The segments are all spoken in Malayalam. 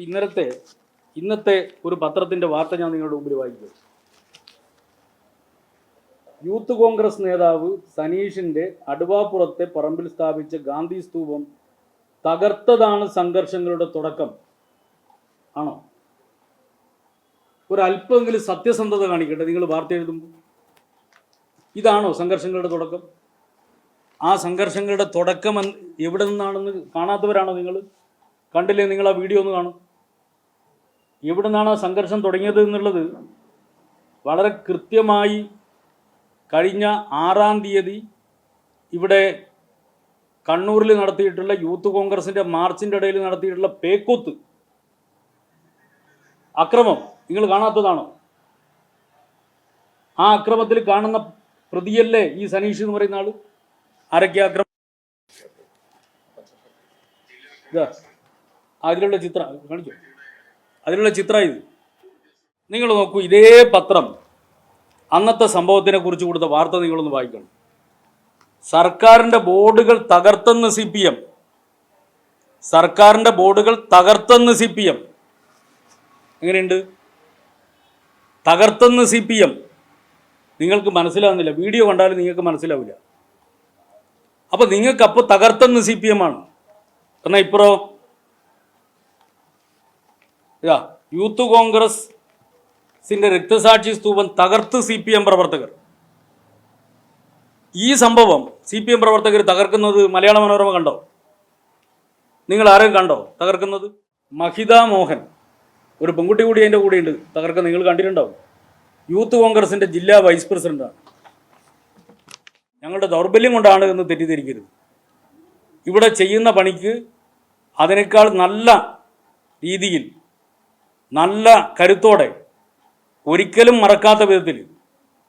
ഇന്നലത്തെ ഇന്നത്തെ ഒരു പത്രത്തിന്റെ വാർത്ത ഞാൻ നിങ്ങളുടെ മുമ്പിൽ വായിക്കും. യൂത്ത് കോൺഗ്രസ് നേതാവ് സനീഷിന്റെ അടുവാപ്പുറത്തെ പറമ്പിൽ സ്ഥാപിച്ച ഗാന്ധി സ്തൂപം തകർത്തതാണ് സംഘർഷങ്ങളുടെ തുടക്കം. ആണോ? ഒരല്പമെങ്കിലും സത്യസന്ധത കാണിക്കട്ടെ നിങ്ങൾ വാർത്ത എഴുതുമ്പോൾ. ഇതാണോ സംഘർഷങ്ങളുടെ തുടക്കം? ആ സംഘർഷങ്ങളുടെ തുടക്കം എവിടെ നിന്നാണെന്ന് കാണാത്തവരാണോ നിങ്ങൾ? കണ്ടില്ലേ നിങ്ങൾ ആ വീഡിയോ ഒന്ന് കാണും. എവിടെ നിന്നാണ് ആ സംഘർഷം തുടങ്ങിയത് എന്നുള്ളത് വളരെ കൃത്യമായി കഴിഞ്ഞ ആറാം തീയതി ഇവിടെ കണ്ണൂരിൽ നടത്തിയിട്ടുള്ള യൂത്ത് കോൺഗ്രസിന്റെ മാർച്ചിന്റെ ഇടയിൽ നടത്തിയിട്ടുള്ള പേക്കൂത്ത്. അക്രമം നിങ്ങൾ കാണാത്തതാണോ? ആ അക്രമത്തിൽ കാണുന്ന പ്രതിയല്ലേ ഈ സനീഷ് എന്ന് പറയുന്ന ആൾ? ആരൊക്കെ അക്രമം? അതിലുള്ള ചിത്രം കാണിച്ചു. അതിലുള്ള ചിത്രം ഇത്. നിങ്ങൾ നോക്കൂ ഇതേ പത്രം അന്നത്തെ സംഭവത്തിനെ കുറിച്ച് കൊടുത്ത വാർത്ത നിങ്ങളൊന്ന് വായിക്കണം. സർക്കാരിന്റെ ബോർഡുകൾ തകർത്തെന്ന് സി പി എം സർക്കാരിന്റെ ബോർഡുകൾ തകർത്തെന്ന് സി പി എം എങ്ങനെയുണ്ട്? തകർത്തെന്ന് സി പി എം നിങ്ങൾക്ക് മനസ്സിലാവുന്നില്ല. വീഡിയോ കണ്ടാലും നിങ്ങൾക്ക് മനസ്സിലാവില്ല. അപ്പോൾ നിങ്ങൾക്ക് അപ്പോൾ തകർത്തെന്ന് സി പി എം ആണ്. എന്നാൽ ഇപ്പറോ ഇതാ യൂത്ത് കോൺഗ്രസിന്റെ രക്തസാക്ഷി സ്തൂപം തകർത്ത് സി പി എം പ്രവർത്തകർ. ഈ സംഭവം സി പി എം പ്രവർത്തകർ തകർക്കുന്നത് മലയാള മനോരമ കണ്ടോ? നിങ്ങൾ ആരും കണ്ടോ തകർക്കുന്നത്? മഹിത മോഹൻ. ഒരു പെൺകുട്ടി കൂടി അതിന്റെ കൂടെയുണ്ട് തകർക്കം നിങ്ങൾ കണ്ടിട്ടുണ്ടാവും. യൂത്ത് കോൺഗ്രസിന്റെ ജില്ലാ വൈസ് പ്രസിഡന്റാണ് ഞങ്ങളുടെ ദൗർബല്യം കൊണ്ടാണ് എന്ന് തെറ്റിദ്ധരിക്കരുത്. ഇവിടെ ചെയ്യുന്ന പണിക്ക് അതിനേക്കാൾ നല്ല രീതിയിൽ നല്ല കരുത്തോടെ ഒരിക്കലും മറക്കാത്ത വിധത്തിൽ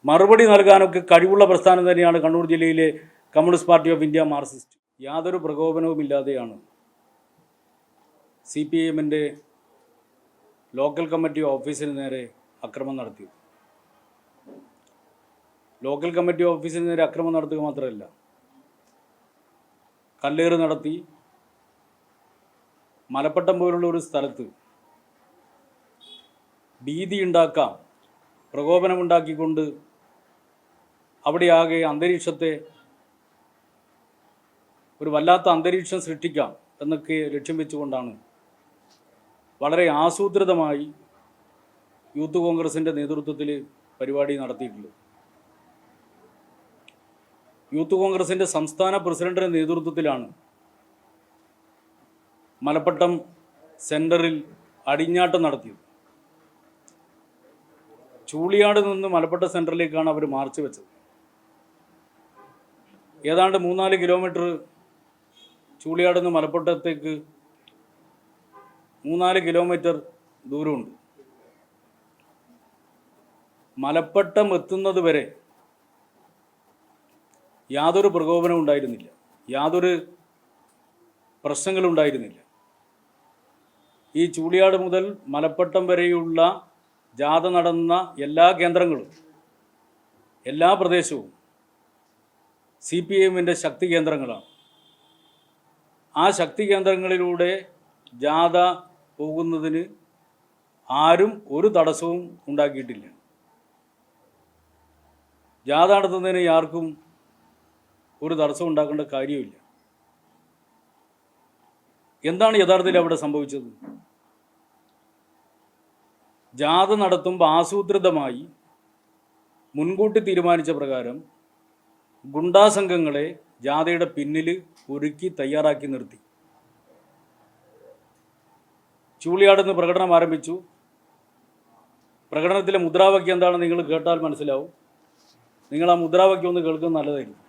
മറുപടി നൽകാനൊക്കെ കഴിവുള്ള പ്രസ്ഥാനം തന്നെയാണ് കണ്ണൂർ ജില്ലയിലെ communist party of India Marxist. യാതൊരു പ്രകോപനവും ഇല്ലാതെയാണ് സി പി എമ്മിന്റെ ലോക്കൽ കമ്മിറ്റി ഓഫീസിന് നേരെ അക്രമം നടത്തിയത്. ലോക്കൽ കമ്മിറ്റി ഓഫീസിന് നേരെ അക്രമം നടത്തുക മാത്രമല്ല കല്ലേറ് നടത്തി മലപ്പട്ടം പോലുള്ള ഒരു സ്ഥലത്ത് ഭീതി ഉണ്ടാക്കാം പ്രകോപനമുണ്ടാക്കിക്കൊണ്ട് അവിടെയാകെ അന്തരീക്ഷത്തെ ഒരു വല്ലാത്ത അന്തരീക്ഷം സൃഷ്ടിക്കാം എന്നൊക്കെ ലക്ഷ്യം വെച്ചുകൊണ്ടാണ്. വളരെ ആസൂത്രിതമായി യൂത്ത് കോൺഗ്രസിന്റെ നേതൃത്വത്തിൽ പരിപാടി നടത്തിയിട്ടുള്ളത്. യൂത്ത് കോൺഗ്രസിന്റെ സംസ്ഥാന പ്രസിഡന്റിന്റെ നേതൃത്വത്തിലാണ് മലപ്പട്ടം സെന്ററിൽ അടിഞ്ഞാട്ടം നടത്തിയത്. ചൂളിയാട് നിന്ന് മലപ്പട്ട സെന്ററിലേക്കാണ് അവർ മാർച്ച് വെച്ചത്. ഏതാണ്ട് മൂന്നാൽ കിലോമീറ്റർ ചൂളിയാട് നിന്ന് മലപ്പട്ടത്തേക്ക് മൂന്നാൽ കിലോമീറ്റർ ദൂരമുണ്ട്. മലപ്പട്ടം എത്തുന്നത് വരെ യാതൊരു പ്രകോപനവും ഉണ്ടായിരുന്നില്ല. യാതൊരു പ്രശ്നങ്ങളും ഉണ്ടായിരുന്നില്ല. ഈ ചൂളിയാട് മുതൽ മലപ്പട്ടം വരെയുള്ള ജാഥ നടന്ന എല്ലാ കേന്ദ്രങ്ങളും എല്ലാ പ്രദേശവും സി പി എമ്മിന്റെ ശക്തി കേന്ദ്രങ്ങളാണ്. ആ ശക്തി കേന്ദ്രങ്ങളിലൂടെ ജാഥ പോകുന്നതിന് ആരും ഒരു തടസ്സവും ഉണ്ടാക്കിയിട്ടില്ല. ജാഥ നടത്തുന്നതിന് ആർക്കും ഒരു തടസ്സം ഉണ്ടാക്കേണ്ട കാര്യമില്ല എന്താണ് യഥാർത്ഥത്തിൽ അവിടെ സംഭവിച്ചത്? ജാഥ നടത്തുമ്പോൾ ആസൂത്രിതമായി മുൻകൂട്ടി തീരുമാനിച്ച പ്രകാരം ഗുണ്ടാ സംഘങ്ങളെ ജാഥയുടെ പിന്നിൽ ഒരുക്കി തയ്യാറാക്കി നിർത്തി. ചൂളിയാടുന്ന് പ്രകടനം ആരംഭിച്ചു. പ്രകടനത്തിലെ മുദ്രാവാക്യം എന്താണെന്ന് നിങ്ങൾ കേട്ടാൽ മനസ്സിലാവും. നിങ്ങൾ ആ മുദ്രാവാക്യം ഒന്ന് കേൾക്കുന്നത് നല്ലതായിരിക്കും.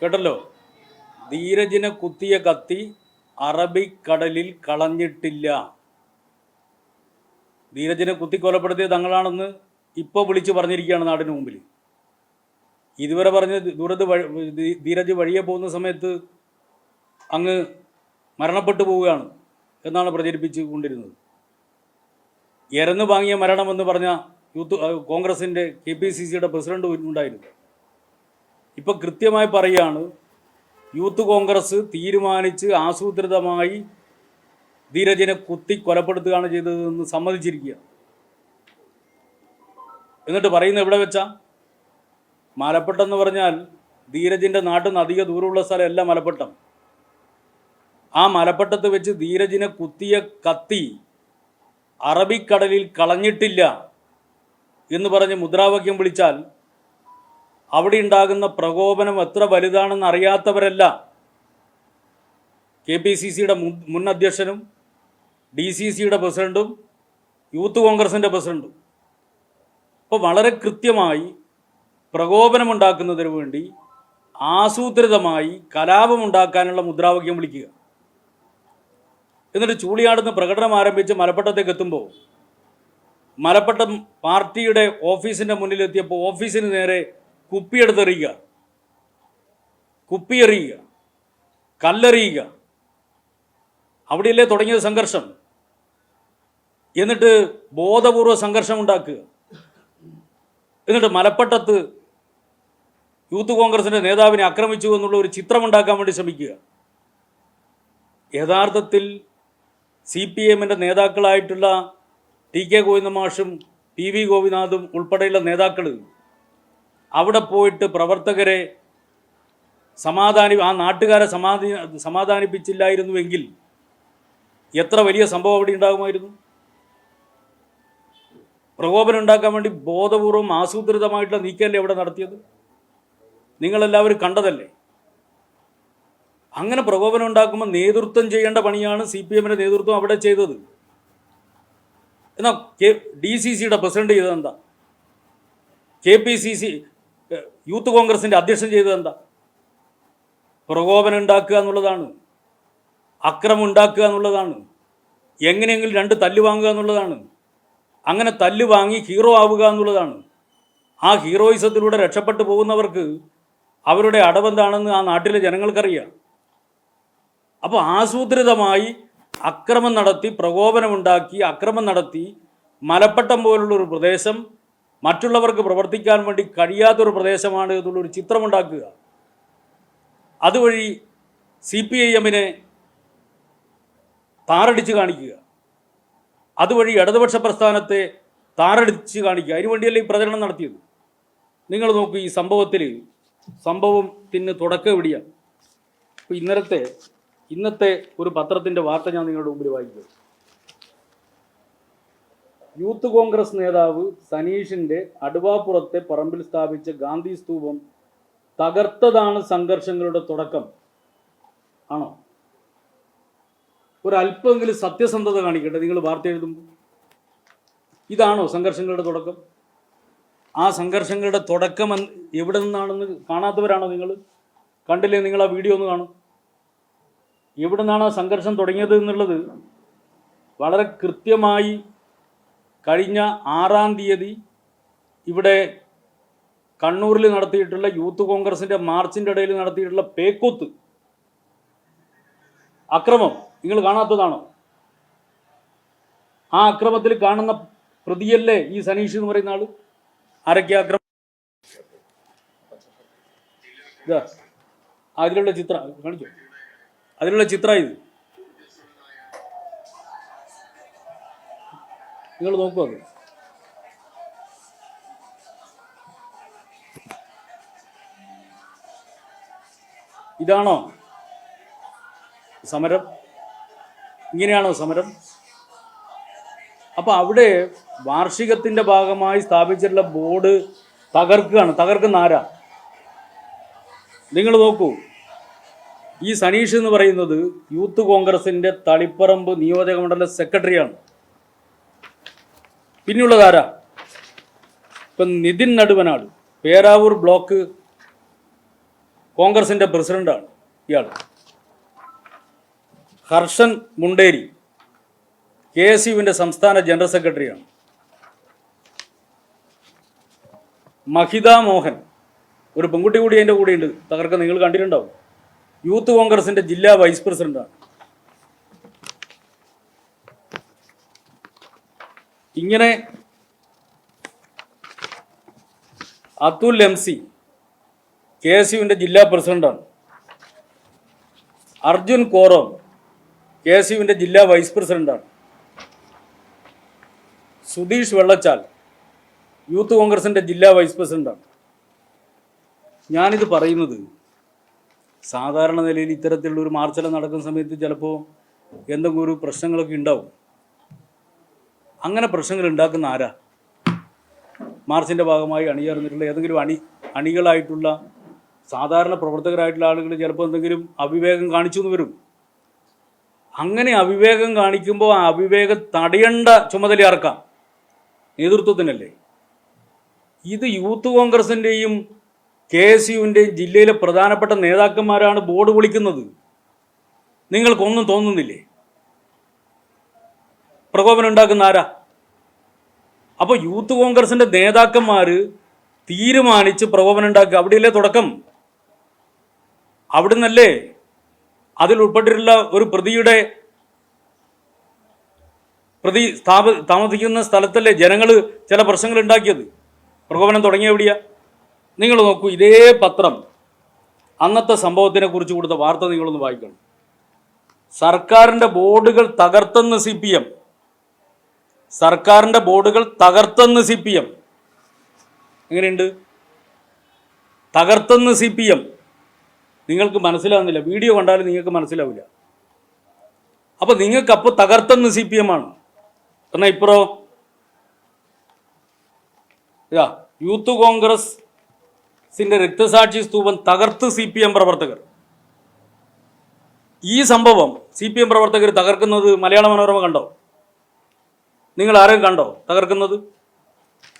കേട്ടല്ലോ? ധീരജിനെ കുത്തിയ കത്തി അറബിക്കടലിൽ കളഞ്ഞിട്ടില്ല. ധീരജിനെ കുത്തിക്കൊലപ്പെടുത്തിയത് തങ്ങളാണെന്ന് ഇപ്പോൾ വിളിച്ചു പറഞ്ഞിരിക്കുകയാണ് നാടിന് മുമ്പിൽ. ഇതുവരെ പറഞ്ഞ് ദൂരത്ത് ധീരജ് വഴിയെ പോകുന്ന സമയത്ത് അങ്ങ് മരണപ്പെട്ടു പോവുകയാണ് എന്നാണ് പ്രചരിപ്പിച്ചു കൊണ്ടിരുന്നത്. എരന്ന് വാങ്ങിയ മരണമെന്ന് പറഞ്ഞ യൂത്ത് കോൺഗ്രസിന്റെ കെ പി സി സിയുടെ പ്രസിഡന്റ് ഉണ്ടായിരുന്നു. ഇപ്പം കൃത്യമായി പറയുകയാണ് യൂത്ത് കോൺഗ്രസ് തീരുമാനിച്ച് ആസൂത്രിതമായി ധീരജിനെ കുത്തി കൊലപ്പെടുത്തുകയാണ് ചെയ്തതെന്ന് സമ്മതിച്ചിരിക്കുക. എന്നിട്ട് പറയുന്നത് എവിടെ വെച്ചാ? മലപ്പെട്ടെന്ന് പറഞ്ഞാൽ ധീരജിന്റെ നാട്ടിൽ നിന്ന് അധിക ദൂരമുള്ള സ്ഥലമല്ല മലപ്പെട്ടം. ആ മലപ്പെട്ടത്ത് വെച്ച് ധീരജിനെ കുത്തിയ കത്തി അറബിക്കടലിൽ കളഞ്ഞിട്ടില്ല എന്ന് പറഞ്ഞ് മുദ്രാവാക്യം വിളിച്ചാൽ അവിടെ ഉണ്ടാകുന്ന പ്രകോപനം എത്ര വലുതാണെന്ന് അറിയാത്തവരല്ല. കെ പി സി സിയുടെ മുൻ അധ്യക്ഷനും ഡി സി സിയുടെ പ്രസിഡന്റും യൂത്ത് കോൺഗ്രസിന്റെ പ്രസിഡന്റും. അപ്പോൾ വളരെ കൃത്യമായി പ്രകോപനമുണ്ടാക്കുന്നതിന് വേണ്ടി ആസൂത്രിതമായി കലാപമുണ്ടാക്കാനുള്ള മുദ്രാവാക്യം വിളിക്കുക. എന്നിട്ട് ചൂളിയാടുന്ന പ്രകടനം ആരംഭിച്ച് മലപ്പട്ടത്തേക്ക് എത്തുമ്പോൾ മലപ്പട്ടം പാർട്ടിയുടെ ഓഫീസിന്റെ മുന്നിലെത്തിയപ്പോൾ ഓഫീസിന് നേരെ കുപ്പിയെടുത്തെറിയുക. കുപ്പിയെറിയുക. കല്ലെറിയുക. അവിടെയല്ലേ തുടങ്ങിയത് സംഘർഷം? എന്നിട്ട് ബോധപൂർവ സംഘർഷം ഉണ്ടാക്കുക. എന്നിട്ട് മലപ്പട്ടത്ത് യൂത്ത് കോൺഗ്രസിന്റെ നേതാവിനെ ആക്രമിച്ചു എന്നുള്ള ഒരു ചിത്രം ഉണ്ടാക്കാൻ വേണ്ടി ശ്രമിക്കുക. യഥാർത്ഥത്തിൽ സി പി എമ്മിന്റെ നേതാക്കളായിട്ടുള്ള ടി കെ ഗോവിന്ദമാഷും പി വി ഗോപിനാഥും ഉൾപ്പെടെയുള്ള നേതാക്കൾ അവിടെ പോയിട്ട് പ്രവർത്തകരെ സമാധാനി ആ നാട്ടുകാരെ സമാധി സമാധാനിപ്പിച്ചില്ലായിരുന്നുവെങ്കിൽ എത്ര വലിയ സംഭവം അവിടെ ഉണ്ടാകുമായിരുന്നു? പ്രകോപനം ഉണ്ടാക്കാൻ വേണ്ടി ബോധപൂർവം ആസൂത്രിതമായിട്ടുള്ള നീക്കമല്ലേ അവിടെ നടത്തിയത്? നിങ്ങളെല്ലാവരും കണ്ടതല്ലേ? അങ്ങനെ പ്രകോപനം ഉണ്ടാക്കുമ്പോൾ നേതൃത്വം ചെയ്യേണ്ട പണിയാണ് സി പി എമ്മിന്റെ നേതൃത്വം അവിടെ ചെയ്തത്. എന്നാ കെ ഡി സി സിയുടെ president ചെയ്തതെന്താ K P C C youth കോൺഗ്രസിന്റെ അധ്യക്ഷൻ ചെയ്തത് എന്താ? പ്രകോപനം ഉണ്ടാക്കുക എന്നുള്ളതാണ്. അക്രമം ഉണ്ടാക്കുക എന്നുള്ളതാണ്. എങ്ങനെയെങ്കിലും രണ്ട് തല്ല് വാങ്ങുക എന്നുള്ളതാണ്. അങ്ങനെ തല്ല് വാങ്ങി ഹീറോ ആവുക എന്നുള്ളതാണ്. ആ ഹീറോയിസത്തിലൂടെ രക്ഷപ്പെട്ടു പോകുന്നവർക്ക് അവരുടെ അടവെന്താണെന്ന് ആ നാട്ടിലെ ജനങ്ങൾക്കറിയാം. അപ്പോൾ ആസൂത്രിതമായി അക്രമം നടത്തി പ്രകോപനമുണ്ടാക്കി അക്രമം നടത്തി മലപ്പട്ടം പോലുള്ളൊരു പ്രദേശം മറ്റുള്ളവർക്ക് പ്രവർത്തിക്കാൻ വേണ്ടി കഴിയാത്തൊരു പ്രദേശമാണ് എന്നുള്ളൊരു ചിത്രമുണ്ടാക്കുക. അതുവഴി സി പി ഐ എമ്മിനെ താറടിച്ച് കാണിക്കുക. അതുവഴി ഇടതുപക്ഷ പ്രസ്ഥാനത്തെ താറടിച്ച് കാണിക്കുക. അതിനുവേണ്ടിയല്ലേ ഈ പ്രചരണം നടത്തിയത്? നിങ്ങൾ നോക്കൂ ഈ സംഭവത്തിൽ സംഭവത്തിന് തുടക്കം എവിടെയാണ് ഇന്നലത്തെ ഇന്നത്തെ ഒരു പത്രത്തിന്റെ വാർത്ത ഞാൻ നിങ്ങളുടെ മുമ്പിൽ വായിക്കും. യൂത്ത് കോൺഗ്രസ് നേതാവ് സനീഷിന്റെ അടുവാപ്പുറത്തെ പറമ്പിൽ സ്ഥാപിച്ച ഗാന്ധി സ്തൂപം തകർത്തതാണ് സംഘർഷങ്ങളുടെ തുടക്കം. ആണോ? ഒരല്പമെങ്കിലും സത്യസന്ധത കാണിക്കട്ടെ. നിങ്ങൾ വാർത്ത എഴുതുമ്പോൾ. ഇതാണോ സംഘർഷങ്ങളുടെ തുടക്കം? ആ സംഘർഷങ്ങളുടെ തുടക്കം എവിടെ നിന്നാണെന്ന് കാണാത്തവരാണോ നിങ്ങൾ? കണ്ടില്ലേ നിങ്ങൾ ആ വീഡിയോ ഒന്ന് കാണും. എവിടെ നിന്നാണ് ആ സംഘർഷം തുടങ്ങിയത് എന്നുള്ളത്? വളരെ കൃത്യമായി കഴിഞ്ഞ ആറാം തീയതി ഇവിടെ കണ്ണൂരിൽ നടത്തിയിട്ടുള്ള യൂത്ത് കോൺഗ്രസിന്റെ മാർച്ചിന്റെ ഇടയിൽ നടത്തിയിട്ടുള്ള പേക്കൂത്ത് അക്രമം നിങ്ങൾ കാണാത്തതാണോ? ആ അക്രമത്തിൽ കാണുന്ന പ്രതിയല്ലേ ഈ സനീഷ് എന്ന് പറയുന്ന ആൾ? ആരൊക്കെ അക്രമം അതിലുള്ള ചിത്ര കാണിച്ചു? അതിലുള്ള ചിത്ര ഇത്. നിങ്ങൾ നോക്കൂ അത്. ഇതാണോ സമരം? ഇങ്ങനെയാണോ സമരം? അപ്പോൾ അവിടെ വാർഷികത്തിന്റെ ഭാഗമായി സ്ഥാപിച്ചിട്ടുള്ള ബോർഡ് തകർക്കുകയാണ്. തകർക്കുന്ന ആരാ? നിങ്ങൾ നോക്കൂ. ഈ സനീഷ് എന്ന് പറയുന്നത് യൂത്ത് കോൺഗ്രസിന്റെ തളിപ്പറമ്പ് നിയോജക മണ്ഡല സെക്രട്ടറിയാണ്. പിന്നെയുള്ളത് ഇപ്പൊ നിതിൻ നടുവനാട് പേരാവൂർ ബ്ലോക്ക് കോൺഗ്രസിന്റെ പ്രസിഡന്റാണ് ഇയാൾ. ഹർഷൻ മുണ്ടേരി കെ എസ് യുവിന്റെ സംസ്ഥാന ജനറൽ സെക്രട്ടറിയാണ്. മഹിത മോഹൻ ഒരു പെൺകുട്ടി കൂടി എന്റെ കൂടെയുണ്ട്. തകർക്ക നിങ്ങൾ കണ്ടിട്ടുണ്ടാവും. യൂത്ത് കോൺഗ്രസിന്റെ ജില്ലാ വൈസ് പ്രസിഡന്റാണ്. ഇങ്ങനെ Athul M C K S യുവിന്റെ ജില്ലാ പ്രസിഡന്റാണ്. അർജുൻ കോറോം കെ എസ് യുവിന്റെ ജില്ലാ വൈസ് പ്രസിഡന്റാണ്. സുധീഷ് വെള്ളച്ചാൽ യൂത്ത് കോൺഗ്രസിന്റെ ജില്ലാ വൈസ് പ്രസിഡന്റാണ്. ഞാനിത് പറയുന്നത് സാധാരണ നിലയിൽ ഇത്തരത്തിലുള്ള ഒരു മാർച്ചെല്ലാം നടക്കുന്ന സമയത്ത് ചിലപ്പോൾ എന്തെങ്കിലും ഒരു പ്രശ്നങ്ങളൊക്കെ ഉണ്ടാവും. അങ്ങനെ പ്രശ്നങ്ങൾ ഉണ്ടാക്കുന്ന ആരാ? മാർച്ചിന്റെ ഭാഗമായി അണിചേർന്നിട്ടുള്ള ഏതെങ്കിലും അണി അണികളായിട്ടുള്ള സാധാരണ പ്രവർത്തകരായിട്ടുള്ള ആളുകൾ ചിലപ്പോൾ എന്തെങ്കിലും അവിവേകം കാണിച്ചു എന്ന് വരും. അങ്ങനെ അവിവേകം കാണിക്കുമ്പോൾ ആ അവിവേകം തടയേണ്ട ചുമതല ആർക്കാം? നേതൃത്വത്തിനല്ലേ. ഇത് യൂത്ത് കോൺഗ്രസിന്റെയും കെ എസ് യുവിന്റെയും ജില്ലയിലെ പ്രധാനപ്പെട്ട നേതാക്കന്മാരാണ് ബോർഡ് വിളിക്കുന്നത് നിങ്ങൾക്കൊന്നും തോന്നുന്നില്ലേ? പ്രകോപനം ഉണ്ടാക്കുന്ന ആരാ? അപ്പോൾ യൂത്ത് കോൺഗ്രസിന്റെ നേതാക്കന്മാർ തീരുമാനിച്ച് പ്രകോപനം ഉണ്ടാക്കുക അവിടെയല്ലേ തുടക്കം? അവിടുന്നല്ലേ അതിൽ ഉൾപ്പെട്ടിട്ടുള്ള ഒരു പ്രതിയുടെ പ്രതി സ്ഥാപ താമസിക്കുന്ന സ്ഥലത്തല്ലേ ജനങ്ങൾ ചില പ്രശ്നങ്ങൾ ഉണ്ടാക്കിയത്? പ്രകോപനം തുടങ്ങിയ എവിടെയാ? നിങ്ങൾ നോക്കൂ ഇതേ പത്രം അന്നത്തെ സംഭവത്തിനെ കുറിച്ച് കൊടുത്ത വാർത്ത നിങ്ങളൊന്ന് വായിക്കണം. സർക്കാരിന്റെ ബോർഡുകൾ തകർത്തെന്ന് സി പി എം സർക്കാരിന്റെ ബോർഡുകൾ തകർത്തെന്ന് സി പി എം എങ്ങനെയുണ്ട്? തകർത്തെന്ന് സി പി എം നിങ്ങൾക്ക് മനസ്സിലാവുന്നില്ല. വീഡിയോ കണ്ടാലും നിങ്ങൾക്ക് മനസ്സിലാവില്ല. അപ്പോൾ നിങ്ങൾക്ക് അപ്പോൾ തകർത്തെന്ന് സി പി എം ആണ് എന്നാൽ ഇപ്പറോ? ഇതാ യൂത്ത് കോൺഗ്രസിന്റെ രക്തസാക്ഷി സ്തൂപം തകർത്ത് സി പി എം പ്രവർത്തകർ. ഈ സംഭവം സി പി എം പ്രവർത്തകർ തകർക്കുന്നത് മലയാള മനോരമ കണ്ടോ? നിങ്ങൾ ആരെയും കണ്ടോ? തകർക്കുന്നത്?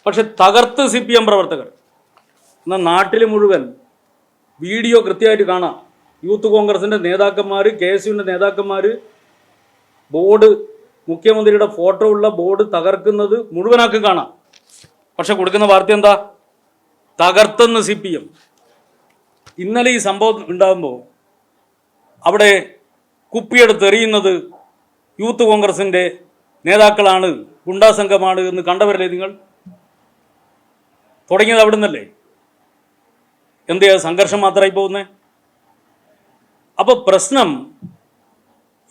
പക്ഷെ തകർത്ത് സി പി എം പ്രവർത്തകർ. എന്നാൽ നാട്ടിൽ മുഴുവൻ വീഡിയോ കൃത്യമായിട്ട് കാണാം. യൂത്ത് കോൺഗ്രസിന്റെ നേതാക്കന്മാർ കെ എസ് യുവിന്റെ നേതാക്കന്മാർ ബോർഡ് മുഖ്യമന്ത്രിയുടെ ഫോട്ടോ ഉള്ള ബോർഡ് തകർക്കുന്നത് മുഴുവനാക്കും കാണാം. പക്ഷെ കൊടുക്കുന്ന വാർത്ത എന്താ? തകർത്തെന്ന് സി പി എം. ഇന്നലെ ഈ സംഭവം ഉണ്ടാകുമ്പോൾ അവിടെ കുപ്പിയെടുത്ത് എറിയുന്നത് യൂത്ത് കോൺഗ്രസിന്റെ നേതാക്കളാണ്. ഗുണ്ടാസംഘമാണ് എന്ന് കണ്ടവരല്ലേ നിങ്ങൾ? തുടങ്ങിയത് അവിടെ നിന്നല്ലേ എന്തെയാ സംഘർഷം മാത്രമായി പോകുന്നേ? അപ്പോൾ പ്രശ്നം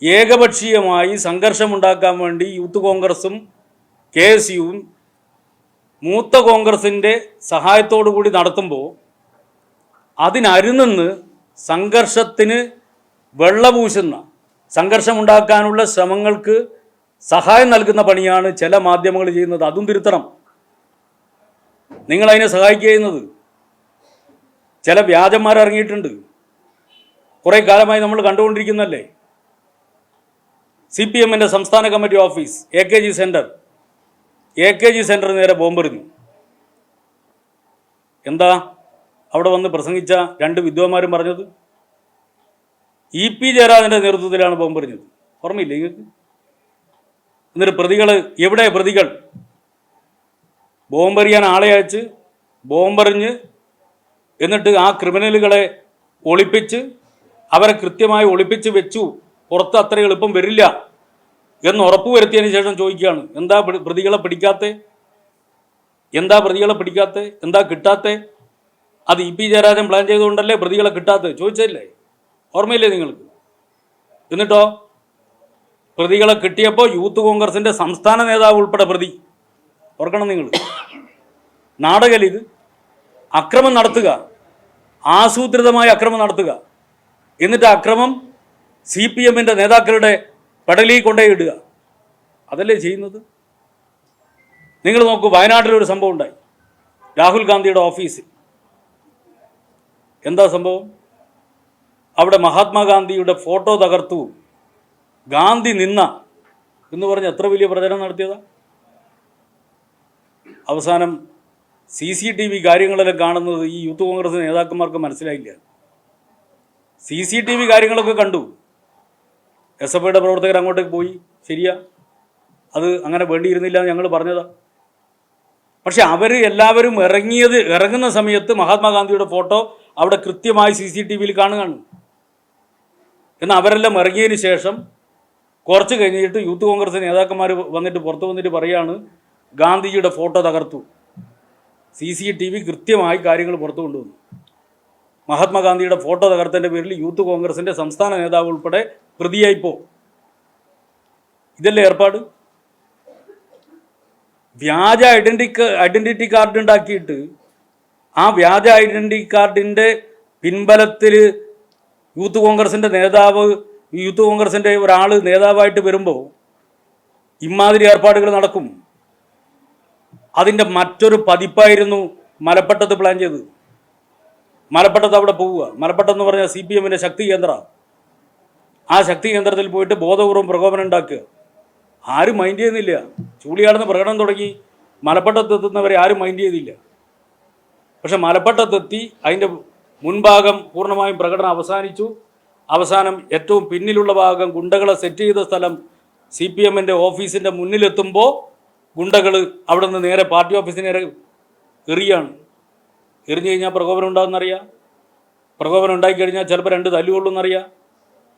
ഏകപക്ഷീയമായി സംഘർഷമുണ്ടാക്കാൻ വേണ്ടി യൂത്ത് കോൺഗ്രസും കെ എസ് യുവും മൂത്ത കോൺഗ്രസിന്റെ സഹായത്തോടു കൂടി നടത്തുമ്പോൾ അതിനരുന്ന് സംഘർഷത്തിന് വെള്ളപൂശുന്ന സംഘർഷമുണ്ടാക്കാനുള്ള ശ്രമങ്ങൾക്ക് സഹായം നൽകുന്ന പണിയാണ് ചില മാധ്യമങ്ങൾ ചെയ്യുന്നത്. അതും തിരുത്തണം. നിങ്ങളതിനെ സഹായിക്കുക ചെയ്യുന്നത്. ചില വ്യാജന്മാർ ഇറങ്ങിയിട്ടുണ്ട്. കുറേ കാലമായി നമ്മൾ കണ്ടുകൊണ്ടിരിക്കുന്നല്ലേ സി പി എമ്മിന്റെ സംസ്ഥാന committee office A K G centre A K G centre നേരെ ബോംബെറിഞ്ഞു. എന്താ അവിടെ വന്ന് പ്രസംഗിച്ച രണ്ട് വിദ്വാന്മാരും പറഞ്ഞത്? ഇ പി ജയരാജന്റെ നേതൃത്വത്തിലാണ് ബോംബെറിഞ്ഞത്. ഓർമ്മയില്ലേ നിങ്ങൾക്ക് എന്നിട്ട് പ്രതികൾ എവിടെ പ്രതികൾ? ബോംബെറിയാൻ ആളെ അയച്ച് ബോംബെറിഞ്ഞ് എന്നിട്ട് ആ ക്രിമിനലുകളെ ഒളിപ്പിച്ച് അവരെ കൃത്യമായി ഒളിപ്പിച്ച് വെച്ചു. പുറത്ത് അത്ര എളുപ്പം വരില്ല എന്ന് ഉറപ്പുവരുത്തിയതിന് ശേഷം ചോദിക്കുകയാണ് എന്താ പ്രതികളെ പിടിക്കാത്ത? എന്താ പ്രതികളെ പിടിക്കാത്ത? എന്താ കിട്ടാത്ത? അത് ഇ പി ജയരാജൻ പ്ലാൻ ചെയ്തുകൊണ്ടല്ലേ പ്രതികളെ കിട്ടാത്തത്? ചോദിച്ചല്ലേ ഓർമ്മയില്ലേ നിങ്ങൾക്ക്? എന്നിട്ടോ പ്രതികളെ കിട്ടിയപ്പോൾ യൂത്ത് കോൺഗ്രസിന്റെ സംസ്ഥാന നേതാവ് ഉൾപ്പെടെ പ്രതി. ഓർക്കണം നിങ്ങൾ. നാടകൽ ഇത്? അക്രമം നടത്തുക. ആസൂത്രിതമായ അക്രമം നടത്തുക. എന്നിട്ട് അക്രമം സി പി എമ്മിന്റെ നേതാക്കളുടെ പടലിൽ കൊണ്ടേ ഇടുക. അതല്ലേ ചെയ്യുന്നത്? നിങ്ങൾ നോക്കൂ വയനാട്ടിലൊരു സംഭവം ഉണ്ടായി. രാഹുൽ ഗാന്ധിയുടെ ഓഫീസിൽ. എന്താ സംഭവം? അവിടെ മഹാത്മാഗാന്ധിയുടെ ഫോട്ടോ തകർത്തു. ഗാന്ധി നിന്ന എന്ന് പറഞ്ഞ് എത്ര വലിയ പ്രചരണം നടത്തിയതാ? അവസാനം സി സി ടി വി കാര്യങ്ങളെല്ലാം കാണുന്നത് ഈ യൂത്ത് കോൺഗ്രസ് നേതാക്കന്മാർക്ക് മനസ്സിലായില്ല. സി സി ടി വി കാര്യങ്ങളൊക്കെ കണ്ടു. എസ് എഫ് ഐയുടെ പ്രവർത്തകർ അങ്ങോട്ടേക്ക് പോയി. ശരിയാ. അത് അങ്ങനെ വേണ്ടിയിരുന്നില്ല എന്ന് ഞങ്ങൾ പറഞ്ഞതാ. പക്ഷെ അവർ എല്ലാവരും ഇറങ്ങിയത് ഇറങ്ങുന്ന സമയത്ത് മഹാത്മാഗാന്ധിയുടെ ഫോട്ടോ അവിടെ കൃത്യമായി സി സി ടി വിയിൽ കാണുകയാണ്. എന്നാൽ അവരെല്ലാം ഇറങ്ങിയതിന് ശേഷം കുറച്ച് കഴിഞ്ഞിട്ട് യൂത്ത് കോൺഗ്രസ് നേതാക്കന്മാർ വന്നിട്ട് പുറത്തു വന്നിട്ട് പറയാണ് ഗാന്ധിജിയുടെ ഫോട്ടോ തകർത്തു. സി സി ടി വി കൃത്യമായി കാര്യങ്ങൾ പുറത്തു കൊണ്ടുവന്നു. മഹാത്മാഗാന്ധിയുടെ ഫോട്ടോ തകർത്തതിന്റെ പേരിൽ യൂത്ത് കോൺഗ്രസിന്റെ സംസ്ഥാന നേതാവ് ഉൾപ്പെടെ പ്രതിയായിപ്പോ ഇതല്ലേ ഏർപ്പാട്? വ്യാജ ഐഡന്റി ഐഡന്റിറ്റി കാർഡ് ഉണ്ടാക്കിയിട്ട് ആ വ്യാജ ഐഡന്റി കാർഡിന്റെ പിൻബലത്തിൽ യൂത്ത് കോൺഗ്രസിന്റെ നേതാവ് യൂത്ത് കോൺഗ്രസിന്റെ ഒരാൾ നേതാവായിട്ട് വരുമ്പോൾ ഇമാതിരി ഏർപ്പാടുകൾ നടക്കും. അതിന്റെ മറ്റൊരു പതിപ്പായിരുന്നു മലപ്പട്ടത്ത് പ്ലാൻ ചെയ്തത് മലപ്പട്ടത്ത് അവിടെ പോവുക. മലപ്പട്ടം എന്ന് പറഞ്ഞാൽ സി പി എമ്മിന്റെ ശക്തി കേന്ദ്ര ആ ശക്തി കേന്ദ്രത്തിൽ പോയിട്ട് ബോധപൂർവം പ്രകോപനം ഉണ്ടാക്കുക. ആരും മൈൻഡ് ചെയ്യുന്നില്ല. ചൂളിയാടുന്ന പ്രകടനം തുടങ്ങി മലപ്പട്ടത്ത് എത്തുന്നവരെ ആരും മൈൻഡ് ചെയ്തില്ല പക്ഷെ മലപ്പട്ടത്തെത്തി അതിന്റെ മുൻഭാഗം പൂർണമായും പ്രകടനം അവസാനിച്ചു. അവസാനം ഏറ്റവും പിന്നിലുള്ള ഭാഗം ഗുണ്ടകളെ സെറ്റ് ചെയ്ത സ്ഥലം സി പി എമ്മിന്റെ ഓഫീസിന്റെ മുന്നിലെത്തുമ്പോൾ ഗുണ്ടകൾ അവിടെ നിന്ന് നേരെ പാർട്ടി ഓഫീസിന് നേരെ എറിയാണ്. എറിഞ്ഞു കഴിഞ്ഞാൽ പ്രകോപനം ഉണ്ടാകുന്നറിയാം പ്രകോപനം ഉണ്ടായിക്കഴിഞ്ഞാൽ ചിലപ്പോൾ രണ്ട് തല്ലുകൊള്ളുന്നറിയാം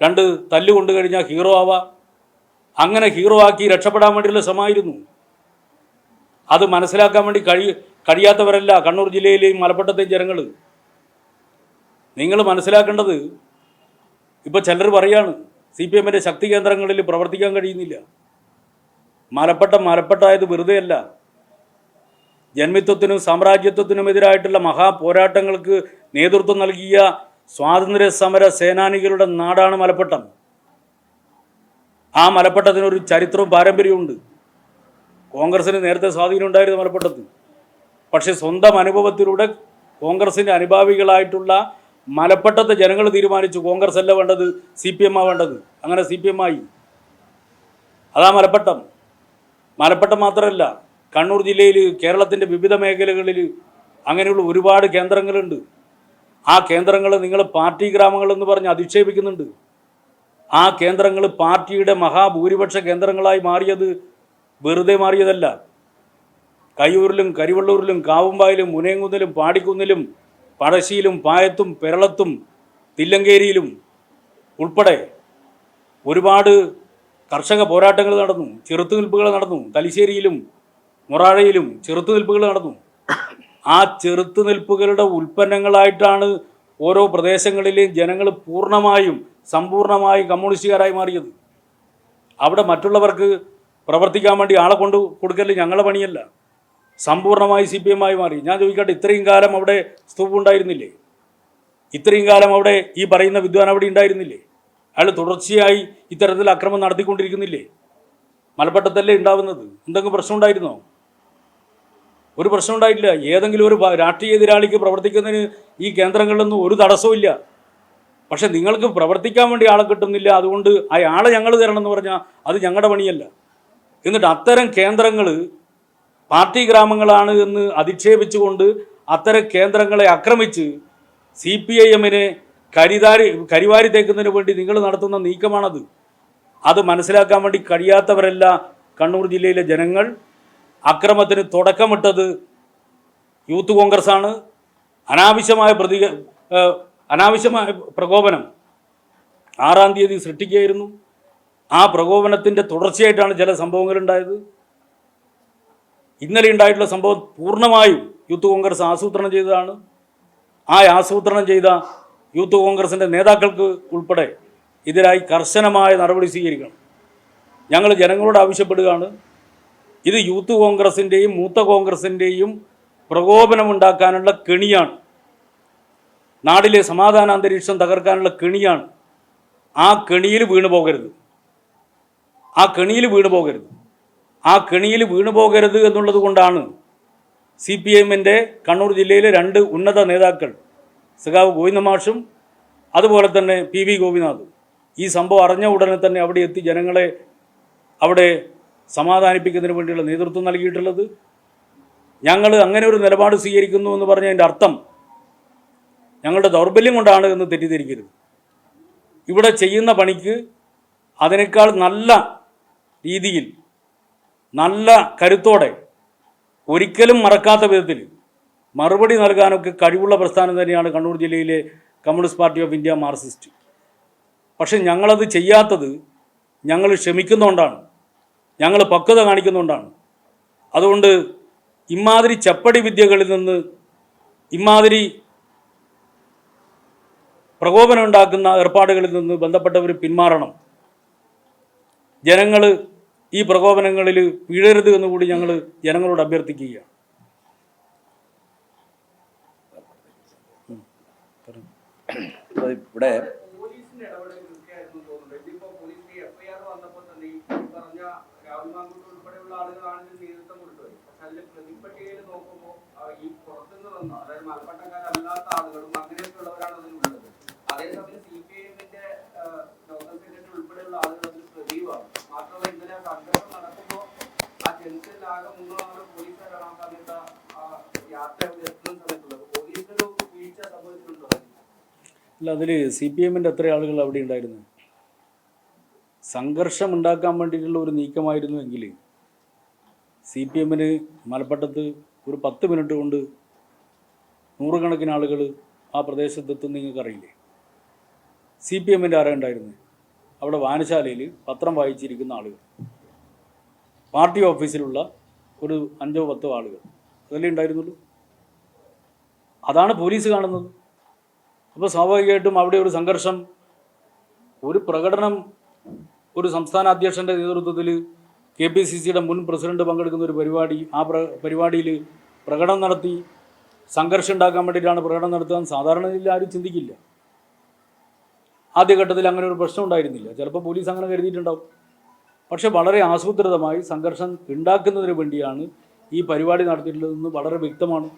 രണ്ട് തല്ല് കൊണ്ടു കഴിഞ്ഞാൽ ഹീറോ ആവാം. അങ്ങനെ ഹീറോ ആക്കി രക്ഷപ്പെടാൻ വേണ്ടിയുള്ള ശ്രമമായിരുന്നു. അത് മനസ്സിലാക്കാൻ വേണ്ടി കഴി കഴിയാത്തവരല്ല കണ്ണൂർ ജില്ലയിലെയും മലപ്പുറത്തെയും ജനങ്ങൾ നിങ്ങൾ മനസ്സിലാക്കേണ്ടത് ഇപ്പോൾ ചിലർ പറയാണ് സി പി എമ്മിന്റെ ശക്തി കേന്ദ്രങ്ങളിൽ പ്രവർത്തിക്കാൻ കഴിയുന്നില്ല. മലപ്പട്ടം മലപ്പട്ടായത് വെറുതെയല്ല. ജന്മിത്വത്തിനും സാമ്രാജ്യത്വത്തിനും എതിരായിട്ടുള്ള മഹാപോരാട്ടങ്ങൾക്ക് നേതൃത്വം നൽകിയ സ്വാതന്ത്ര്യ സമര സേനാനികളുടെ നാടാണ് മലപ്പട്ടം. ആ മലപ്പട്ടത്തിനൊരു ചരിത്രവും പാരമ്പര്യമുണ്ട് കോൺഗ്രസിന് നേരത്തെ സ്വാധീനം ഉണ്ടായിരുന്നു മലപ്പട്ടത്ത് പക്ഷേ സ്വന്തം അനുഭവത്തിലൂടെ കോൺഗ്രസിന്റെ അനുഭാവികളായിട്ടുള്ള മലപ്പട്ടത്തെ ജനങ്ങൾ തീരുമാനിച്ചു. കോൺഗ്രസ് അല്ല വേണ്ടത് സി പി എം ആ വേണ്ടത്. അങ്ങനെ സി പി എം ആയി. അതാ മലപ്പട്ടം. മലപ്പട്ടം മാത്രമല്ല കണ്ണൂർ ജില്ലയിൽ കേരളത്തിന്റെ വിവിധ മേഖലകളിൽ അങ്ങനെയുള്ള ഒരുപാട് കേന്ദ്രങ്ങളുണ്ട്. ആ കേന്ദ്രങ്ങൾ നിങ്ങൾ പാർട്ടി ഗ്രാമങ്ങളെന്ന് പറഞ്ഞ് അധിക്ഷേപിക്കുന്നുണ്ട്. ആ കേന്ദ്രങ്ങൾ പാർട്ടിയുടെ മഹാഭൂരിപക്ഷ കേന്ദ്രങ്ങളായി മാറിയത് വെറുതെ മാറിയതല്ല. കയ്യൂരിലും കരിവള്ളൂരിലും കാവുമ്പായിലും മുനയങ്കുന്നിലും പാടിക്കുന്നിലും പഴശ്ശിയിലും പായത്തും പെരളത്തും തില്ലങ്കേരിയിലും ഉൾപ്പെടെ ഒരുപാട് കർഷക പോരാട്ടങ്ങൾ നടന്നു ചെറുത്തുനിൽപ്പുകൾ നടന്നു. തലശ്ശേരിയിലും മൊറാഴയിലും ചെറുത്തുനിൽപ്പുകൾ നടന്നു. ആ ചെറുത്തുനിൽപ്പുകളുടെ ഉൽപ്പന്നങ്ങളായിട്ടാണ് ഓരോ പ്രദേശങ്ങളിലെയും ജനങ്ങൾ പൂർണമായും സമ്പൂർണമായും കമ്മ്യൂണിസ്റ്റുകാരായി മാറിയത്. അവിടെ മറ്റുള്ളവർക്ക് പ്രവർത്തിക്കാൻ വേണ്ടി ആളെ കൊണ്ട് കൊടുക്കൽ ഞങ്ങളുടെ പണിയല്ല. സമ്പൂർണമായി സി പി എമ്മായി മാറി. ഞാൻ ചോദിക്കട്ടെ ഇത്രയും കാലം അവിടെ സ്തൂപം ഉണ്ടായിരുന്നില്ലേ? ഇത്രയും കാലം അവിടെ ഈ പറയുന്ന വിദ്വാൻ അവിടെ ഉണ്ടായിരുന്നില്ലേ? അയാൾ തുടർച്ചയായി ഇത്തരത്തിൽ അക്രമം നടത്തിക്കൊണ്ടിരിക്കുന്നില്ലേ? മലപ്പട്ടത്തല്ലേ ഉണ്ടാവുന്നത്? എന്തെങ്കിലും പ്രശ്നം ഉണ്ടായിരുന്നോ? ഒരു പ്രശ്നം ഉണ്ടായിട്ടില്ല. ഏതെങ്കിലും ഒരു രാഷ്ട്രീയ എതിരാളിക്ക് പ്രവർത്തിക്കുന്നതിന് ഈ കേന്ദ്രങ്ങളിലൊന്നും ഒരു തടസ്സവും പക്ഷെ നിങ്ങൾക്ക് പ്രവർത്തിക്കാൻ വേണ്ടി ആളെ കിട്ടുന്നില്ല. അതുകൊണ്ട് ആ ആളെ ഞങ്ങൾ തരണം എന്ന് പറഞ്ഞാൽ അത് ഞങ്ങളുടെ പണിയല്ല. എന്നിട്ട് അത്തരം കേന്ദ്രങ്ങൾ പാർട്ടി ഗ്രാമങ്ങളാണ് എന്ന് അധിക്ഷേപിച്ചുകൊണ്ട് അത്തരം കേന്ദ്രങ്ങളെ ആക്രമിച്ച് സി പി ഐ എമ്മിനെ കരിതാരി കരിവാരി തേക്കുന്നതിന് വേണ്ടി നിങ്ങൾ നടത്തുന്ന നീക്കമാണത്. അത് മനസ്സിലാക്കാൻ വേണ്ടി കഴിയാത്തവരല്ല കണ്ണൂർ ജില്ലയിലെ ജനങ്ങൾ. അക്രമത്തിന് തുടക്കമിട്ടത് യൂത്ത് കോൺഗ്രസ്സാണ്. അനാവശ്യമായ പ്രതി അനാവശ്യമായ പ്രകോപനം ആറാം തീയതി സൃഷ്ടിക്കുകയായിരുന്നു. ആ പ്രകോപനത്തിന്റെ തുടർച്ചയായിട്ടാണ് ചില സംഭവങ്ങൾ ഉണ്ടായത് ഇന്നലെ ഉണ്ടായിട്ടുള്ള സംഭവം പൂർണമായും യൂത്ത് കോൺഗ്രസ് ആസൂത്രണം ചെയ്തതാണ്. ആ ആസൂത്രണം ചെയ്ത യൂത്ത് കോൺഗ്രസിന്റെ നേതാക്കൾക്ക് ഉൾപ്പെടെ ഇതിനായി കർശനമായ നടപടി സ്വീകരിക്കണം. ഞങ്ങൾ ജനങ്ങളോട് ആവശ്യപ്പെടുകയാണ്. ഇത് യൂത്ത് കോൺഗ്രസിന്റെയും മൂത്ത കോൺഗ്രസിന്റെയും പ്രകോപനമുണ്ടാക്കാനുള്ള കെണിയാണ്. നാടിലെ സമാധാന അന്തരീക്ഷം തകർക്കാനുള്ള കെണിയാണ്. ആ കെണിയിൽ വീണു പോകരുത് ആ കെണിയിൽ വീണു പോകരുത് ആ കെണിയിൽ വീണു പോകരുത് എന്നുള്ളത് കൊണ്ടാണ് സി പി എമ്മിന്റെ കണ്ണൂർ ജില്ലയിലെ രണ്ട് ഉന്നത നേതാക്കൾ സഖാവ് ഗോവിന്ദമാഷും അതുപോലെ തന്നെ പി വി ഗോപിനാഥും. ഈ സംഭവം അറിഞ്ഞ ഉടനെ തന്നെ അവിടെ എത്തി ജനങ്ങളെ അവിടെ സമാധാനിപ്പിക്കുന്നതിന് വേണ്ടിയുള്ള നേതൃത്വം നൽകിയിട്ടുള്ളത്. ഞങ്ങൾ അങ്ങനെ ഒരു നിലപാട് സ്വീകരിക്കുന്നു എന്ന് പറഞ്ഞതിന്റെ അർത്ഥം ഞങ്ങളുടെ ദൗർബല്യം കൊണ്ടാണ് എന്ന് തെറ്റിദ്ധരിക്കരുത്. ഇവിടെ ചെയ്യുന്ന പണിക്ക് അതിനേക്കാൾ നല്ല രീതിയിൽ നല്ല കരുത്തോടെ ഒരിക്കലും മറക്കാത്ത വിധത്തിൽ മറുപടി നൽകാനൊക്കെ കഴിവുള്ള പ്രസ്ഥാനം തന്നെയാണ് കണ്ണൂർ ജില്ലയിലെ communist party of India Marxist. പക്ഷെ ഞങ്ങളത് ചെയ്യാത്തത് ഞങ്ങൾ ക്ഷമിക്കുന്നതുകൊണ്ടാണ് ഞങ്ങൾ പക്വത കാണിക്കുന്നതുകൊണ്ടാണ് അതുകൊണ്ട് ഇമാതിരി ചപ്പടി വിദ്യകളിൽ നിന്ന് ഇമാതിരി പ്രകോപനം ഉണ്ടാക്കുന്ന ഏർപ്പാടുകളിൽ നിന്ന് ബന്ധപ്പെട്ടവർ പിന്മാറണം. ജനങ്ങൾ ഈ പ്രകോപനങ്ങളിൽ വീഴരുത് എന്ന് കൂടി ഞങ്ങൾ ജനങ്ങളോട് അഭ്യർത്ഥിക്കുകയാണ്. ഇവിടെ പോലീസിന്റെ ഇടപെടൽ കൃത്യമായിരുന്നു തോന്നുന്നുണ്ട് ഇതിപ്പോ പോലീസിന്റെ എഫ്ഐആർ വന്നപ്പോൾ തന്നെ ഈ പറഞ്ഞ രാഹുൽ മാങ്കൂട്ട് ഉൾപ്പെടെയുള്ള ആളുകളാണ് ഇതിന് നേതൃത്വം കൊടുത്തത് പക്ഷെ അതിൽ പ്രതിപട്ടികയിൽ നോക്കുമ്പോൾ ഈ പുറത്തുനിന്ന് വന്ന അതായത് മലപ്പട്ടക്കാരല്ലാത്ത ആളുകളും അങ്ങനെയൊക്കെയുള്ളവരാണ് അതിലുള്ളത് അതേസമയം സി പി ഐഎമ്മിന്റെ ലോക്കൽ സെക്രട്ടറി ഉൾപ്പെടെയുള്ള ആളുകൾ അതിൽ പ്രതിയുമാണ് മാത്രമല്ല ഇന്നലെ ആ സംഘർഷം നടക്കുമ്പോൾ അതിൽ? അല്ല അതിൽ സി പി എമ്മിന്റെ എത്ര ആളുകൾ അവിടെ ഉണ്ടായിരുന്നു? സംഘർഷം ഉണ്ടാക്കാൻ വേണ്ടിയിട്ടുള്ള ഒരു നീക്കമായിരുന്നു എങ്കിൽ സി പി എമ്മിന് മലപ്പട്ടത്ത് ഒരു പത്ത് മിനിറ്റ് കൊണ്ട് നൂറുകണക്കിന് ആളുകൾ ആ പ്രദേശത്തെത്തും നിങ്ങൾക്ക് അറിയില്ലേ? സി പി എമ്മിന്റെ ആരാ ഉണ്ടായിരുന്നു? അവിടെ വായനശാലയിൽ പത്രം വായിച്ചിരിക്കുന്ന ആളുകൾ. പാർട്ടി ഓഫീസിലുള്ള ഒരു അഞ്ചോ പത്തോ ആളുകൾ. അതല്ലേ ഉണ്ടായിരുന്നുള്ളൂ? അതാണ് പോലീസ് കാണുന്നത്. അപ്പോൾ സ്വാഭാവികമായിട്ടും അവിടെ ഒരു സംഘർഷം ഒരു പ്രകടനം ഒരു സംസ്ഥാന അധ്യക്ഷന്റെ നേതൃത്വത്തിൽ കെ പി സി സിയുടെ മുൻ പ്രസിഡന്റ് പങ്കെടുക്കുന്ന ഒരു പരിപാടി ആ പ്ര പരിപാടിയിൽ പ്രകടനം നടത്തി സംഘർഷം ഉണ്ടാക്കാൻ വേണ്ടിയിട്ടാണ് പ്രകടനം നടത്താൻ സാധാരണ രീതിയിൽ ആരും ചിന്തിക്കില്ല. ആദ്യഘട്ടത്തിൽ അങ്ങനെ ഒരു പ്രശ്നം ഉണ്ടായിരുന്നില്ല. ചിലപ്പോൾ പോലീസ് അങ്ങനെ കരുതിയിട്ടുണ്ടാവും. പക്ഷെ വളരെ ആസൂത്രിതമായി സംഘർഷം ഉണ്ടാക്കുന്നതിന് വേണ്ടിയാണ് ഈ പരിപാടി നടത്തിയിട്ടുള്ളതെന്ന് വളരെ വ്യക്തമാണ്.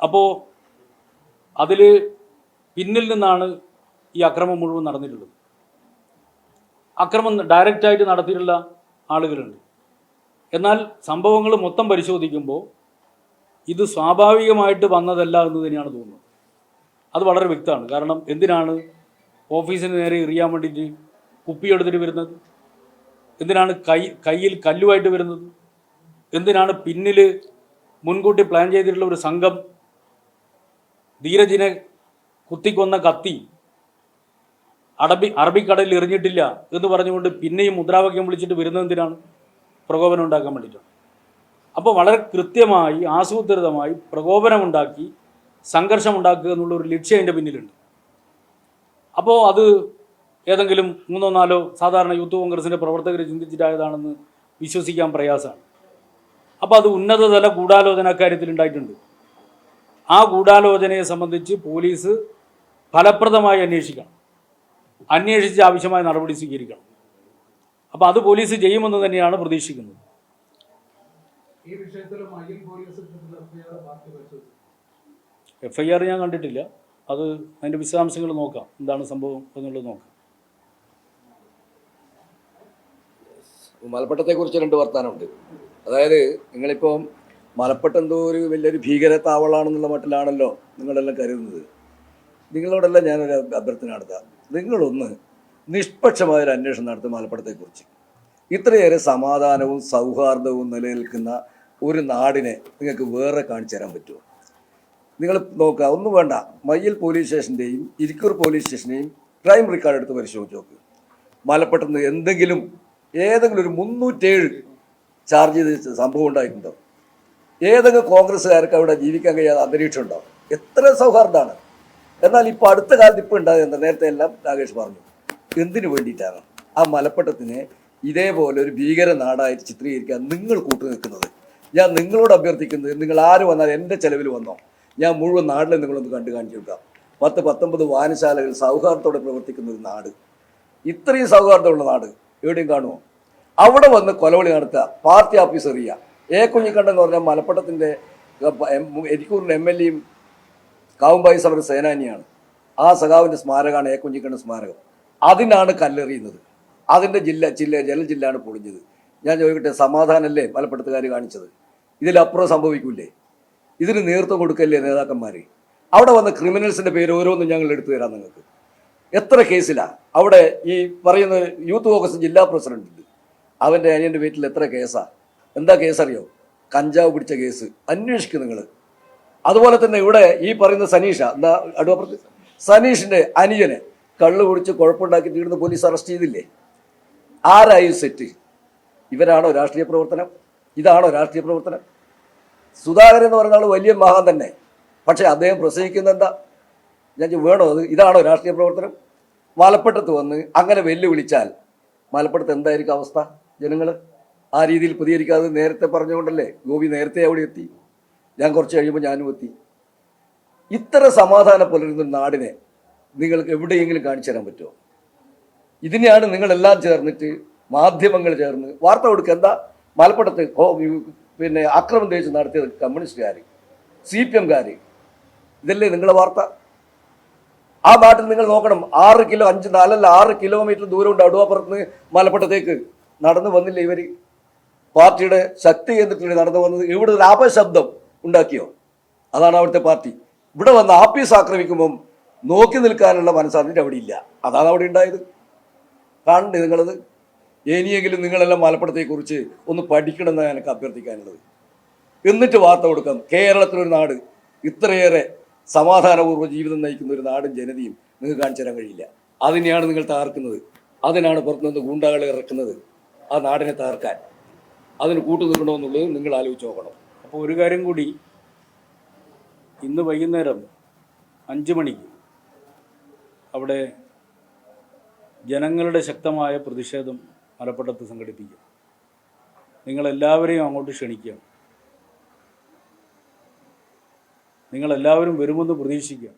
അപ്പോൾ അതിൽ പിന്നിൽ നിന്നാണ് ഈ അക്രമം മുഴുവൻ നടന്നിട്ടുള്ളത്. അക്രമം ഡയറക്റ്റായിട്ട് നടത്തിയിട്ടുള്ള ആളുകളുണ്ട്. എന്നാൽ സംഭവങ്ങൾ മൊത്തം പരിശോധിക്കുമ്പോൾ ഇത് സ്വാഭാവികമായിട്ട് വന്നതല്ല എന്ന് തന്നെയാണ് തോന്നുന്നത്. അത് വളരെ വ്യക്തമാണ്. കാരണം എന്തിനാണ് ഓഫീസിന് നേരെ എറിയാൻ വേണ്ടിയിട്ട് കുപ്പിയെടുത്തിട്ട് വരുന്നത്? എന്തിനാണ് കൈ കയ്യിൽ കല്ലുമായിട്ട് വരുന്നത്? എന്തിനാണ് പിന്നിൽ മുൻകൂട്ടി പ്ലാൻ ചെയ്തിട്ടുള്ള ഒരു സംഘം ധീരജിനെ കുത്തിക്കൊന്ന കത്തി? അടബി അറബിക്കടലിൽ എറിഞ്ഞിട്ടില്ല എന്ന് പറഞ്ഞുകൊണ്ട് പിന്നെയും മുദ്രാവാക്യം വിളിച്ചിട്ട് വരുന്നത് എന്തിനാണ്? പ്രകോപനം ഉണ്ടാക്കാൻ വേണ്ടിയിട്ടാണ്. അപ്പോൾ വളരെ കൃത്യമായി ആസൂത്രിതമായി പ്രകോപനമുണ്ടാക്കി സംഘർഷമുണ്ടാക്കുക എന്നുള്ള ഒരു ലക്ഷ്യം അതിന്റെ പിന്നിലുണ്ട്. അപ്പോൾ അത് ഏതെങ്കിലും മൂന്നോ നാലോ സാധാരണ യൂത്ത് കോൺഗ്രസിന്റെ പ്രവർത്തകർ ചിന്തിച്ചിട്ടായതാണെന്ന് വിശ്വസിക്കാൻ പ്രയാസമാണ്. അപ്പോൾ അത് ഉന്നതതല ഗൂഢാലോചന കാര്യത്തിൽ ഉണ്ടായിട്ടുണ്ട്. ആ ഗൂഢാലോചനയെ സംബന്ധിച്ച് പോലീസ് ഫലപ്രദമായി അന്വേഷിക്കണം. അന്വേഷിച്ച് ആവശ്യമായ നടപടി സ്വീകരിക്കണം. അപ്പോൾ അത് പോലീസ് ചെയ്യുമെന്ന് തന്നെയാണ് പ്രതീക്ഷിക്കുന്നത്. ഈ വിഷയത്തിൽ എഫ് ഐ ആർ ഞാൻ കണ്ടിട്ടില്ല. അത് അതിന്റെ വിശദാംശങ്ങൾ നോക്കാം. എന്താണ് സംഭവം എന്നുള്ളത് നോക്കാം. മലപ്പട്ടത്തെ കുറിച്ച് രണ്ട് വർത്താനമുണ്ട്. അതായത് നിങ്ങളിപ്പോൾ മലപ്പട്ടം എന്തോ ഒരു വലിയൊരു ഭീകര താവളാണെന്നുള്ള മട്ടിലാണല്ലോ നിങ്ങളെല്ലാം കരുതുന്നത്. നിങ്ങളോടെല്ലാം ഞാനൊരു അഭ്യർത്ഥന നടത്താം. നിങ്ങളൊന്ന് നിഷ്പക്ഷമായ ഒരു അന്വേഷണം നടത്തും മലപ്പുറത്തെക്കുറിച്ച്. ഇത്രയേറെ സമാധാനവും സൗഹാർദ്ദവും നിലനിൽക്കുന്ന ഒരു നാടിനെ നിങ്ങൾക്ക് വേറെ കാണിച്ചു തരാൻ പറ്റുമോ? നിങ്ങൾ നോക്കുക ഒന്നും വേണ്ട. മയ്യൽ പോലീസ് സ്റ്റേഷന്റെയും ഇരിക്കൂർ പോലീസ് സ്റ്റേഷന്റെയും ക്രൈം റെക്കോർഡ് എടുത്ത് പരിശോധിച്ച് നോക്ക്. മലപ്പുറത്ത് ഏതെങ്കിലും ഏതെങ്കിലും ഒരു മുന്നൂറ്റേഴ് ചാർജ് ചെയ്ത് സംഭവം ഉണ്ടായിട്ടുണ്ടോ? ഏതെങ്കിലും കോൺഗ്രസ്സുകാർക്ക് അവിടെ ജീവിക്കാൻ കഴിയാത്ത അന്തരീക്ഷം ഉണ്ടാവും എത്ര സൗഹാർദ്ദമാണ്. എന്നാൽ ഇപ്പോൾ അടുത്ത കാലത്ത് ഇപ്പോൾ ഉണ്ടാകുന്ന നേരത്തെ എല്ലാം രാകേഷ് പറഞ്ഞു. എന്തിനു വേണ്ടിയിട്ടാണ് ആ മലപ്പട്ടത്തിനെ ഇതേപോലെ ഒരു ഭീകര നാടായിട്ട് ചിത്രീകരിക്കാൻ നിങ്ങൾ കൂട്ടു നിൽക്കുന്നത്? ഞാൻ നിങ്ങളോട് അഭ്യർത്ഥിക്കുന്നത് നിങ്ങൾ ആര് വന്നാൽ എന്റെ ചെലവിൽ വന്നോ? ഞാൻ മുഴുവൻ നാട്ടിലെ നിങ്ങളൊന്ന് കണ്ടു കാണിച്ചു കൊടുക്കാം. പത്ത് പത്തൊമ്പത് വായനശാലകൾ സൗഹാർദ്ദത്തോടെ പ്രവർത്തിക്കുന്ന ഒരു നാട്. ഇത്രയും സൗഹാർദ്ദമുള്ള നാട്. എവിടെയും കാണുമോ? അവിടെ വന്ന് കൊലവിളി നടത്തുക. പാർട്ടി ഓഫീസ് എറിയുക എ കുഞ്ഞിക്കണ്ടൻ എന്ന് പറഞ്ഞാൽ മലപ്പട്ടത്തിന്റെ എരിക്കൂറിന്റെ എം എൽ എയും കാവുംബായി സമര സേനാനിയാണ്. ആ സഖാവിന്റെ സ്മാരകമാണ് എ കുഞ്ഞിക്കണ്ണൻ സ്മാരകം. അതിനാണ് കല്ലെറിയുന്നത്. അതിന്റെ ജില്ല ജില്ല ജല ജില്ലാണ് പൊളിഞ്ഞത്. ഞാൻ ചോദിക്കട്ടെ സമാധാനമല്ലേ മലപ്പുറത്തുകാർ കാണിച്ചത്? ഇതിലപ്പുറം സംഭവിക്കൂലേ ഇതിന് നേതൃത്വം കൊടുക്കല്ലേ നേതാക്കന്മാർ അവിടെ വന്ന ക്രിമിനൽസിന്റെ പേര് ഓരോന്നും ഞങ്ങൾ എടുത്തു തരാം നിങ്ങൾക്ക്. എത്ര കേസിലാണ് അവിടെ ഈ പറയുന്ന യൂത്ത് കോൺഗ്രസ് ജില്ലാ പ്രസിഡന്റ് ഉണ്ട്. അവന്റെ അനിയന്റെ വീട്ടിൽ എത്ര കേസാണ് എന്താ കേസറിയോ? കഞ്ചാവ് പിടിച്ച കേസ്. അന്വേഷിക്കും നിങ്ങൾ അതുപോലെ തന്നെ ഇവിടെ ഈ പറയുന്ന സനീഷ എന്താ അടുപ്പുറത്ത് സനീഷിന്റെ അനിയനെ കള്ളു കുടിച്ച് കുഴപ്പമുണ്ടാക്കി തീർന്ന് പോലീസ് അറസ്റ്റ് ചെയ്തില്ലേ? ആരായി സെറ്റ്? ഇവരാണോ രാഷ്ട്രീയ പ്രവർത്തനം? ഇതാണോ രാഷ്ട്രീയ പ്രവർത്തനം? സുധാകരൻ എന്ന് പറയുന്ന ആൾ വലിയ മഹാൻ തന്നെ. പക്ഷേ അദ്ദേഹം പ്രസംഗിക്കുന്ന എന്താ? ഞാൻ വേണോ അത്? ഇതാണോ രാഷ്ട്രീയ പ്രവർത്തനം? മലപ്പട്ടത്ത് വന്ന് അങ്ങനെ വെല്ലുവിളിച്ചാൽ മലപ്പുറത്ത് എന്തായിരിക്കും അവസ്ഥ? ജനങ്ങൾ ആ രീതിയിൽ പ്രതികരിക്കാതെ നേരത്തെ പറഞ്ഞുകൊണ്ടല്ലേ? ഗോപി നേരത്തെ അവിടെ എത്തി. ഞാൻ കുറച്ച് കഴിയുമ്പോൾ ഞാനും എത്തി. ഇത്ര സമാധാനം പുലരുന്ന നാടിനെ നിങ്ങൾക്ക് എവിടെയെങ്കിലും കാണിച്ചു തരാൻ പറ്റുമോ? ഇതിനെയാണ് നിങ്ങളെല്ലാം ചേർന്നിട്ട് മാധ്യമങ്ങൾ ചേർന്ന് വാർത്ത കൊടുക്കുക. എന്താ? മലപ്പുറത്ത് പിന്നെ അക്രമം തേച്ച് നടത്തിയത് കമ്മ്യൂണിസ്റ്റുകാർ സി പി എംകാർ ഇതല്ലേ നിങ്ങളുടെ വാർത്ത? ആ നാട്ടിൽ നിങ്ങൾ നോക്കണം. ആറ് കിലോ അഞ്ച് നാലല്ല ആറ് കിലോമീറ്റർ ദൂരമുണ്ട് അടുവാപ്പുറത്ത് നിന്ന് മലപ്പുറത്തേക്ക്. നടന്നു വന്നില്ല ഇവർ പാർട്ടിയുടെ ശക്തി കേന്ദ്രത്തിൽ നടന്നു വന്നത് ഇവിടെ ഒരു അപശബ്ദം ഉണ്ടാക്കിയോ? അതാണ് അവിടുത്തെ പാർട്ടി. ഇവിടെ വന്ന് ആപ്പീസ് ആക്രമിക്കുമ്പം നോക്കി നിൽക്കാനുള്ള മനസ്സാന്നിട്ട് അവിടെ ഇല്ല. അതാണ് അവിടെ ഉണ്ടായത്. കാണണ്ടേ നിങ്ങളത്. ഇനിയെങ്കിലും നിങ്ങളെല്ലാം മലപ്പുറത്തെക്കുറിച്ച് ഒന്ന് പഠിക്കണമെന്നാണ് എനിക്ക് അഭ്യർത്ഥിക്കാനുള്ളത്. എന്നിട്ട് വാർത്ത കൊടുക്കാം. കേരളത്തിലൊരു നാട് ഇത്രയേറെ സമാധാനപൂർവ ജീവിതം നയിക്കുന്ന ഒരു നാടും ജനതയും നിങ്ങൾക്ക് കാണിച്ചു തരാൻ കഴിയില്ല. അതിനെയാണ് നിങ്ങൾ തകർക്കുന്നത്. അതിനാണ് പുറത്തുനിന്ന് ഗൂണ്ടാകളെ ഇറക്കുന്നത്. ആ നാടിനെ തകർക്കാൻ. അതിന് കൂട്ടു നിൽക്കണോ എന്നുള്ളത് നിങ്ങൾ ആലോചിച്ച് നോക്കണം. അപ്പോൾ ഒരു കാര്യം കൂടി ഇന്ന് വൈകുന്നേരം അഞ്ച് മണിക്ക് അവിടെ ജനങ്ങളുടെ ശക്തമായ പ്രതിഷേധം മലപ്പുറത്ത് സംഘടിപ്പിക്കും നിങ്ങളെല്ലാവരെയും അങ്ങോട്ട് ക്ഷണിക്കുക നിങ്ങളെല്ലാവരും വരുമെന്ന് പ്രതീക്ഷിക്കുക.